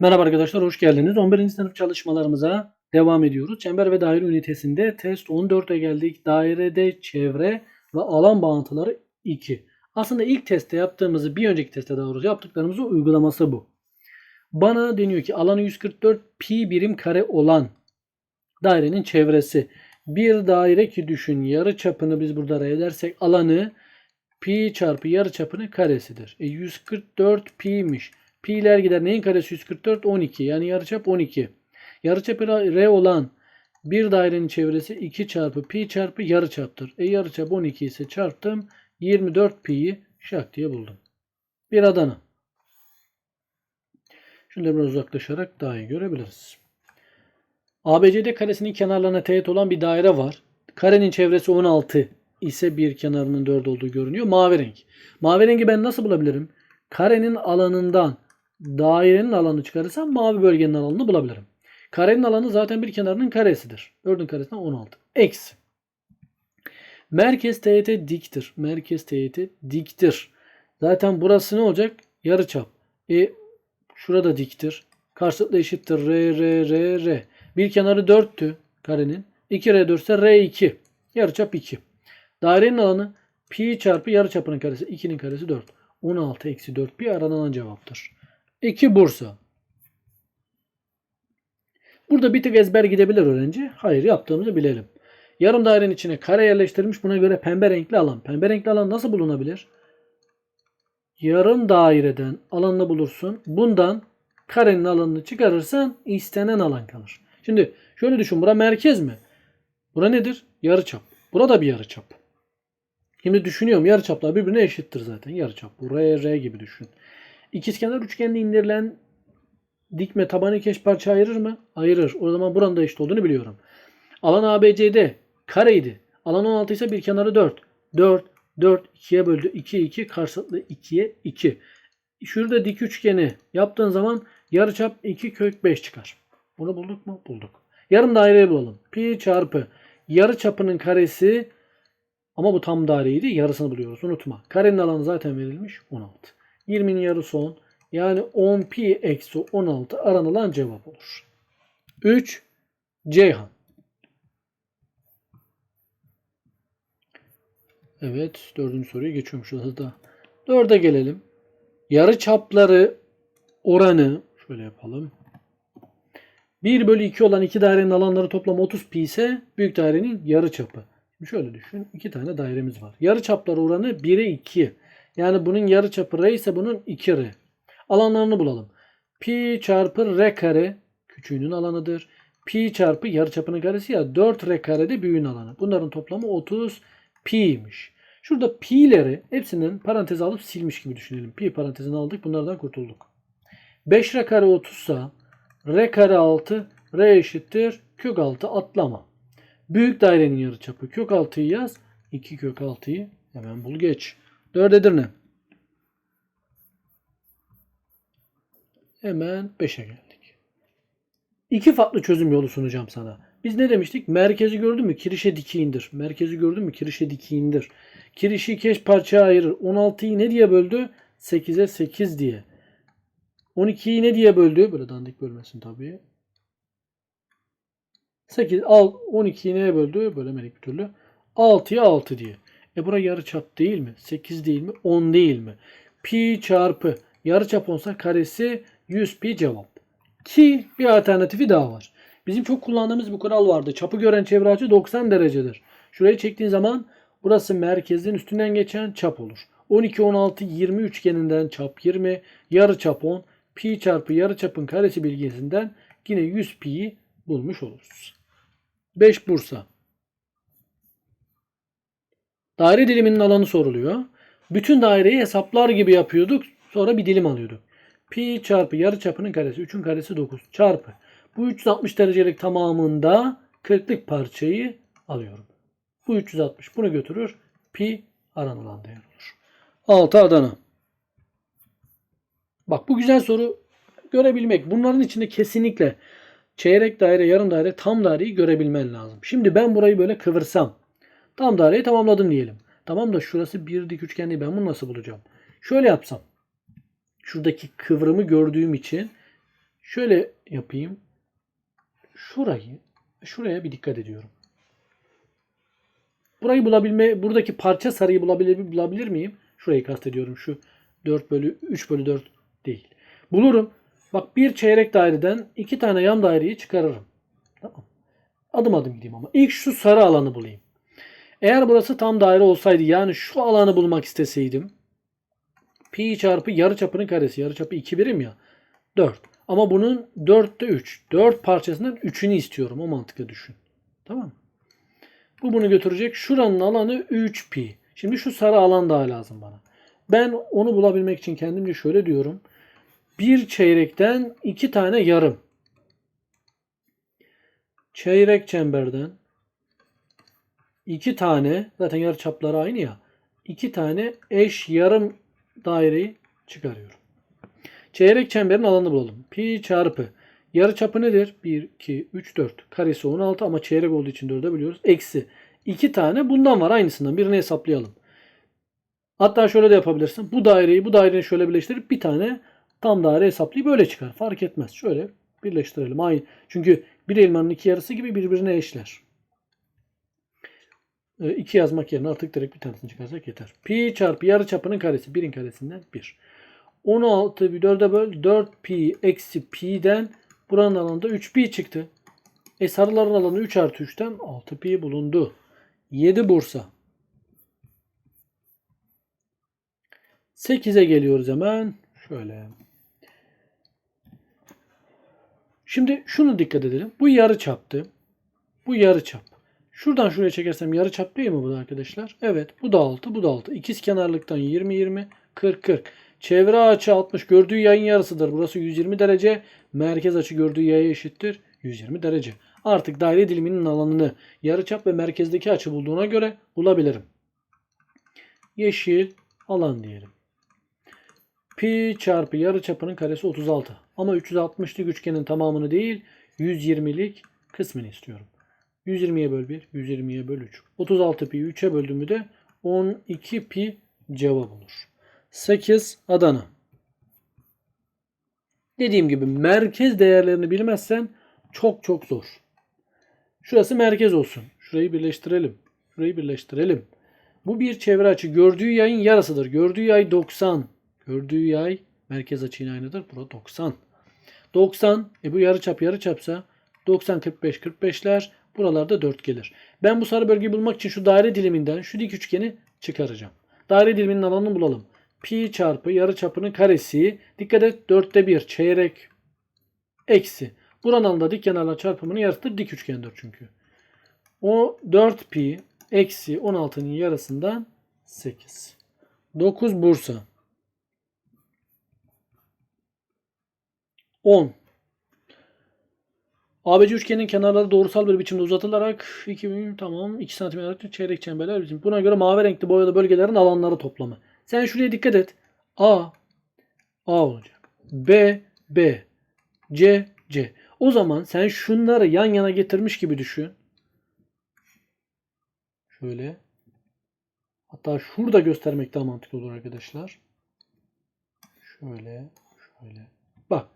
Merhaba arkadaşlar, hoş geldiniz. 11. sınıf çalışmalarımıza devam ediyoruz. Çember ve daire ünitesinde test 14'e geldik. Dairede çevre ve alan bağıntıları 2. Aslında ilk testte yaptığımızı, bir önceki testte daha doğrusu yaptıklarımızın uygulaması bu. Bana deniyor ki alanı 144 pi birim kare olan dairenin çevresi. Bir daire ki düşün yarı çapını biz burada R edersek alanı pi çarpı yarı çapının karesidir. E 144 pi'ymiş. Pi'ler gider. Neyin karesi 144? 12. Yani yarıçap 12. Yarıçapı R olan bir dairenin çevresi 2 çarpı pi çarpı yarıçaptır. E yarıçap 12 ise çarptım. 24 pi'yi şak diye buldum. Bir Adana. Şöyle biraz uzaklaşarak daha iyi görebiliriz. ABCD karesinin kenarlarına teğet olan bir daire var. Karenin çevresi 16 ise bir kenarının 4 olduğu görünüyor. Mavi renk. Mavi rengi ben nasıl bulabilirim? Karenin alanından dairenin alanı çıkarırsam mavi bölgenin alanını bulabilirim. Karenin alanı zaten bir kenarının karesidir. 4'ün karesinden 16. Eksi. Merkez teğet diktir. Merkez teğet diktir. Zaten burası ne olacak? Yarıçap. E şurada diktir. Karşılıklı eşittir. R, R, R, R. Bir kenarı 4'tü karenin. 2R 4 ise R2. Yarıçap 2. Dairenin alanı pi çarpı yarıçapının karesi. 2'nin karesi 4. 16 eksi 4 pi aranan cevaptır. 2 Bursa. Burada bir tık ezber gidebilir öğrenci. Hayır yaptığımızı bilelim. Yarım dairenin içine kare yerleştirilmiş. Buna göre pembe renkli alan. Pembe renkli alan nasıl bulunabilir? Yarım daireden alanını bulursun. Bundan karenin alanını çıkarırsan istenen alan kalır. Şimdi şöyle düşün. Bura merkez mi? Bura nedir? Yarıçap. Burada bir yarıçap. Şimdi düşünüyorum yarıçaplar birbirine eşittir zaten. Yarıçap. Bu R, R gibi düşün. İkizkenar üçgende indirilen dikme tabanı iki eş parça ayırır mı? Ayırır. O zaman buranın da eşit olduğunu biliyorum. Alan ABCD kareydi. Alan 16 ise bir kenarı 4. 4, 4, 2'ye böldü. 2, 2 karşılıklı 2'ye 2. Şurada dik üçgeni yaptığın zaman yarıçap 2 kök 5 çıkar. Bunu bulduk mu? Bulduk. Yarım daireyi bulalım. Pi çarpı yarıçapının karesi ama bu tam daireydi. Yarısını buluyoruz. Unutma. Karenin alanı zaten verilmiş. 16. 20'nin yarısı 10. Yani 10 pi eksi 16 aranılan cevap olur. 3. Ceyhan. Evet. Dördüncü soruya geçiyormuş hızlı. Dörde gelelim. Yarı çapları oranı şöyle yapalım. 1 bölü 2 olan iki dairenin alanları toplam 30 pi ise büyük dairenin yarı çapı. Şimdi şöyle düşün. iki tane dairemiz var. Yarı çapları oranı 1'e 2. Yani bunun yarı çapı r ise bunun 2r. Alanlarını bulalım. Pi çarpı r kare küçüğünün alanıdır. Pi çarpı yarı çapının karesi ya 4r kare de büyüğün alanı. Bunların toplamı 30 pi'ymiş. Şurada pi'leri hepsinden parantez alıp silmiş gibi düşünelim. Pi parantezini aldık. Bunlardan kurtulduk. 5r kare 30 ise r kare 6 r eşittir kök 6 atlama. Büyük dairenin yarıçapı kök 6'yı yaz. 2 kök 6'yı hemen bul geç. 4 Edirne. Hemen 5'e geldik. İki farklı çözüm yolu sunacağım sana. Biz ne demiştik? Merkezi gördün mü? Kirişe diki indir. Merkezi gördün mü? Kirişe diki indir. Kirişi iki eş parçaya ayırır. 16'yı ne diye böldü? 8'e 8 diye. 12'yi ne diye böldü? Böyle dandik bölmesin tabii. 8 al 12'yi neye böldü? Bölemedik bir türlü. 6'ya 6 diye. E bura yarıçap değil mi? 8 değil mi? 10 değil mi? Pi çarpı yarıçap olsa karesi 100 pi cevap. Ki bir alternatifi daha var. Bizim çok kullandığımız bir kural vardı. Çapı gören çevre açı 90 derecedir. Şurayı çektiğin zaman burası merkezin üstünden geçen çap olur. 12, 16, 20 üçgeninden çap 20, yarıçap 10, pi çarpı yarıçapın karesi bilgisinden yine 100 pi'yi bulmuş oluruz. 5 Bursa. Daire diliminin alanı soruluyor. Bütün daireyi hesaplar gibi yapıyorduk. Sonra bir dilim alıyorduk. Pi çarpı yarıçapının karesi. 3'ün karesi 9. Çarpı. Bu 360 derecelik tamamında 40'lık parçayı alıyorum. Bu 360 bunu götürür. Pi aranılan değer olur. 6 Adana. Bak bu güzel soru görebilmek. Bunların içinde kesinlikle çeyrek daire, yarım daire, tam daireyi görebilmen lazım. Şimdi ben burayı böyle kıvırsam tam daireyi tamamladım diyelim. Tamam da şurası bir dik üçgen değil. Ben bunu nasıl bulacağım? Şöyle yapsam. Şuradaki kıvrımı gördüğüm için Şöyle yapayım. Şurayı, şuraya bir dikkat ediyorum. Burayı bulabilme, buradaki parça sarıyı bulabilir, bulabilir miyim? Şurayı kastediyorum. Şu 4 bölü 3 bölü 4 değil. Bulurum. Bak bir çeyrek daireden iki tane yan daireyi çıkarırım. Tamam. Adım adım gideyim ama. İlk şu sarı alanı bulayım. Eğer burası tam daire olsaydı yani şu alanı bulmak isteseydim pi çarpı yarıçapının karesi. Yarıçapı 2 birim ya. 4. Ama bunun 4'te 3. 4 parçasından 3'ünü istiyorum. O mantıkla düşün. Tamam? Bu bunu götürecek. Şuranın alanı 3 pi. Şimdi şu sarı alan daha lazım bana. Ben onu bulabilmek için kendimce şöyle diyorum. Bir çeyrekten iki tane yarım. Çeyrek çemberden iki tane zaten yarı çapları aynı ya. iki tane eş yarım daireyi çıkarıyorum. Çeyrek çemberin alanını bulalım. Pi çarpı. Yarı çapı nedir? 1, 2, 3, 4. Karesi 16 ama çeyrek olduğu için 4'e bölüyoruz. Eksi. 2 tane bundan var aynısından. Birini hesaplayalım. Hatta şöyle de yapabilirsin. Bu daireyi bu daireyi şöyle birleştirip bir tane tam daire hesaplayıp böyle çıkar. Fark etmez. Şöyle birleştirelim. Aynı. Çünkü bir elmanın iki yarısı gibi birbirine eşler. 2 yazmak yerine artık direkt bir tanesini çıkarsak yeter. Pi çarpı yarı çapının karesi. 1'in karesinden 1. 16 bir 4'e böl. 4 pi eksi pi'den buranın alanında 3 pi çıktı. E sarıların alanı 3 artı 3'ten 6 pi bulundu. 7 Bursa. 8'e geliyoruz hemen. Şöyle. Şimdi şunu dikkat edelim. Bu yarı çaptı. Bu yarı çap. Şuradan şuraya çekersem yarı çap değil mi bu da arkadaşlar? Evet. Bu da 6. Bu da 6. İkiz kenarlıktan 20 20 40 40. Çevre açı 60. Gördüğü yayın yarısıdır. Burası 120 derece. Merkez açı gördüğü yaya eşittir. 120 derece. Artık daire diliminin alanını yarıçap ve merkezdeki açı bulduğuna göre bulabilirim. Yeşil alan diyelim. Pi çarpı yarıçapının karesi 36. Ama 360'lık üçgenin tamamını değil 120'lik kısmını istiyorum. 120'ye böl 1, 120'ye böl 3. 36 pi 3'e böldüğümü de 12 pi cevap olur. 8 Adana. Dediğim gibi merkez değerlerini bilmezsen çok çok zor. Şurası merkez olsun. Şurayı birleştirelim. Şurayı birleştirelim. Bu bir çevre açı. Gördüğü yayın yarısıdır. Gördüğü yay 90. Gördüğü yay merkez açı yine aynıdır. Burada 90. 90. E bu yarıçap yarıçapsa 90 45 45'ler buralarda 4 gelir. Ben bu sarı bölgeyi bulmak için şu daire diliminden şu dik üçgeni çıkaracağım. Daire diliminin alanını bulalım. Pi çarpı yarıçapının karesi. Dikkat et 4'te 1 çeyrek eksi. Buranın alanında dik kenarlar çarpımının yarısıdır. Dik üçgendir çünkü. O 4 pi eksi 16'nın yarısından 8. 9 Bursa. 10. ABC üçgenin kenarları doğrusal bir biçimde uzatılarak 2000 tamam 2 cm çeyrek çemberler bizim. Buna göre mavi renkli boyalı bölgelerin alanları toplamı. Sen şuraya dikkat et. A A olacak. B B C C. O zaman sen şunları yan yana getirmiş gibi düşün. Şöyle. Hatta şurada göstermek daha mantıklı olur arkadaşlar. Şöyle, şöyle. Bak.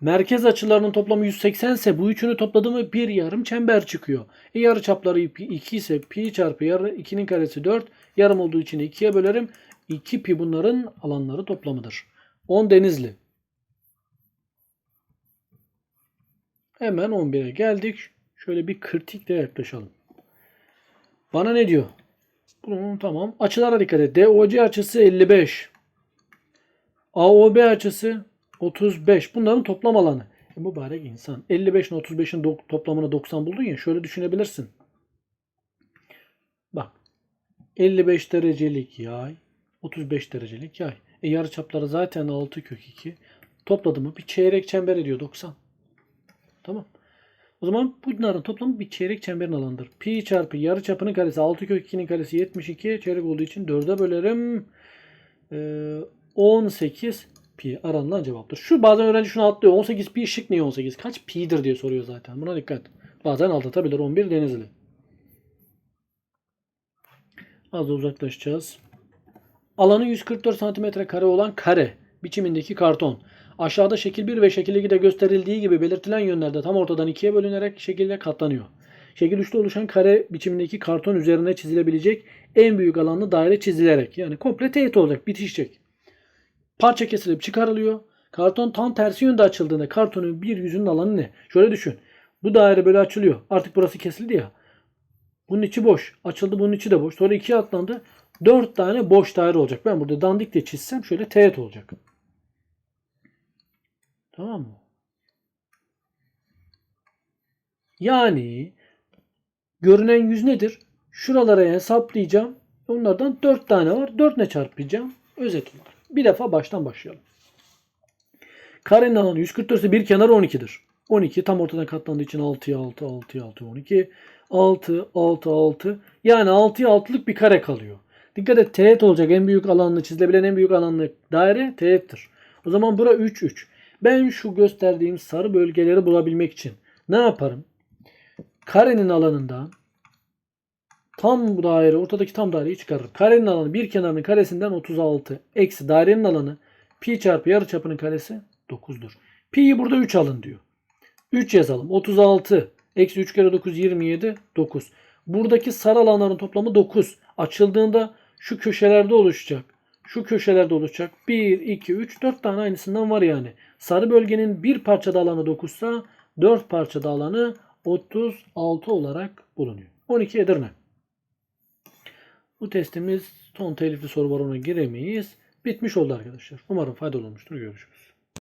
Merkez açılarının toplamı 180 ise bu üçünü topladığımı bir yarım çember çıkıyor. E yarı çapları 2 ise pi çarpı yarı 2'nin karesi 4. Yarım olduğu için 2'ye bölerim. 2 pi bunların alanları toplamıdır. 10 Denizli. Hemen 11'e geldik. Şöyle bir kritikle yaklaşalım. Bana ne diyor? Bunun tamam. Açılara dikkat et. DOC açısı 55. AOB açısı 35. Bunların toplam alanı. E, mübarek insan. 55 ile 35'in do- toplamını 90 buldun ya. Şöyle düşünebilirsin. Bak. 55 derecelik yay. 35 derecelik yay. E yarıçapları zaten 6 kök 2. Topladı mı bir çeyrek çember ediyor 90. Tamam. O zaman bunların toplamı bir çeyrek çemberin alanıdır. Pi çarpı yarıçapının karesi 6 kök 2'nin karesi 72 çeyrek olduğu için 4'e bölerim. Ee, 18 pi aranılan cevaptır. Şu bazen öğrenci şunu atlıyor. 18 pi şık niye 18? Kaç pi'dir diye soruyor zaten. Buna dikkat. Bazen aldatabilir. 11 Denizli. Az da uzaklaşacağız. Alanı 144 cm kare olan kare biçimindeki karton. Aşağıda şekil 1 ve şekil 2'de gösterildiği gibi belirtilen yönlerde tam ortadan ikiye bölünerek şekilde katlanıyor. Şekil 3'te oluşan kare biçimindeki karton üzerine çizilebilecek en büyük alanlı daire çizilerek yani komple teğet olacak, bitişecek. Parça kesilip çıkarılıyor. Karton tam tersi yönde açıldığında kartonun bir yüzünün alanı ne? Şöyle düşün. Bu daire böyle açılıyor. Artık burası kesildi ya. Bunun içi boş. Açıldı bunun içi de boş. Sonra ikiye atlandı. Dört tane boş daire olacak. Ben burada dandik de çizsem şöyle teğet olacak. Tamam mı? Yani görünen yüz nedir? Şuralara hesaplayacağım. Onlardan 4 tane var. 4 ne çarpacağım? Özet olarak. Bir defa baştan başlayalım. Karenin alanı 144 ise bir kenar 12'dir. 12 tam ortadan katlandığı için 6'ya 6, 6'ya 6, 12. 6, 6, 6. Yani 6'ya 6'lık bir kare kalıyor. Dikkat et teğet olacak en büyük alanlı çizilebilen en büyük alanlı daire teğettir. O zaman bura 3, 3. Ben şu gösterdiğim sarı bölgeleri bulabilmek için ne yaparım? Karenin alanından tam daire, ortadaki tam daireyi çıkarırım. Karenin alanı bir kenarının karesinden 36. Eksi dairenin alanı pi çarpı yarıçapının karesi 9'dur. Pi'yi burada 3 alın diyor. 3 yazalım. 36 eksi 3 kere 9 27 9. Buradaki sarı alanların toplamı 9. Açıldığında şu köşelerde oluşacak. Şu köşelerde oluşacak. 1, 2, 3, 4 tane aynısından var yani. Sarı bölgenin bir parçada alanı 9 ise 4 parçada alanı 36 olarak bulunuyor. 12 Edirne. Bu testimiz ton telifli soru barona giremeyiz. Bitmiş oldu arkadaşlar. Umarım faydalı olmuştur. Görüşürüz.